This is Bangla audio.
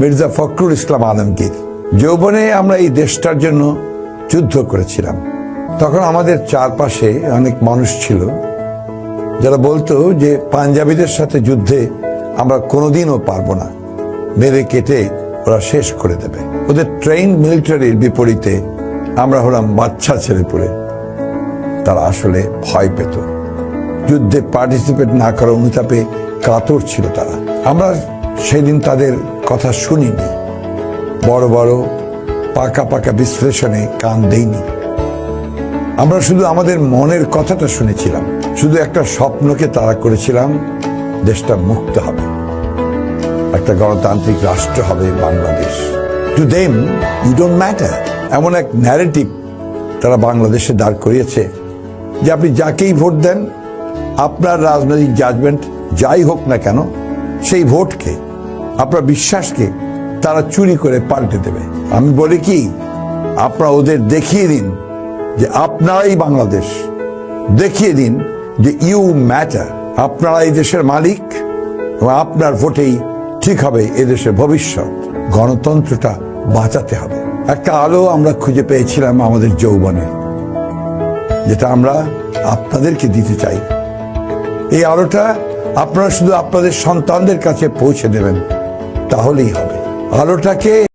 মির্জা ফখরুল ইসলাম আলমগীর যৌবনে আমরা এই দেশটার জন্য যুদ্ধ করেছিলাম। তখন আমাদের চারপাশে অনেক মানুষ ছিল যারা বলতো যে পাঞ্জাবিদের সাথে যুদ্ধে আমরা কোনোদিনও পারব না। মেরে কেটে ওরা শেষ করে দেবে। ওদের ট্রেন মিলিটারির বিপরীতে আমরা হলাম বাচ্চা ছেলে পড়ে তারা আসলে ভয় পেত। যুদ্ধে পার্টিসিপেট না করার অনুতাপে কাতর ছিল তারা। আমরা সেদিন তাদের কথা শুনিনি। বড় বড় পাকা পাকা বিশ্লেষণে কান দেইনি। আমরা শুধু আমাদের মনের কথাটা শুনেছিলাম। শুধু একটা স্বপ্নকে তারা করেছিলাম, দেশটা মুক্ত হবে। একটা গণতান্ত্রিক রাষ্ট্র হবে Bangladesh. To them you don't matter এমন এক ন্যারেটিভ তারা বাংলাদেশে দাঁড় করিয়েছে, যে আপনি যাকেই ভোট দেন, আপনার রাজনৈতিক জাজমেন্ট যাই হোক না কেন, সেই ভোটকে আপনার বিশ্বাসকে তারা চুরি করে পাল্টে দেবে। আমি বলি কি, আপনারা ওদের দেখিয়ে দিন যে আপনারাই বাংলাদেশ। দেখিয়ে দিন যে ইউ ম্যাটার। আপনারা এই দেশের মালিক এবং আপনার ভোটেই ঠিক হবে এদেশের ভবিষ্যৎ। গণতন্ত্রটা বাঁচাতে হবে। একটা আলো আমরা খুঁজে পেয়েছিলাম আমাদের যৌবনে, যেটা আমরা আপনাদেরকে দিতে চাই। এই আলোটা আপনারা শুধু আপনাদের সন্তানদের কাছে পৌঁছে দেবেন। তাহলেই হবে। আলোটাকে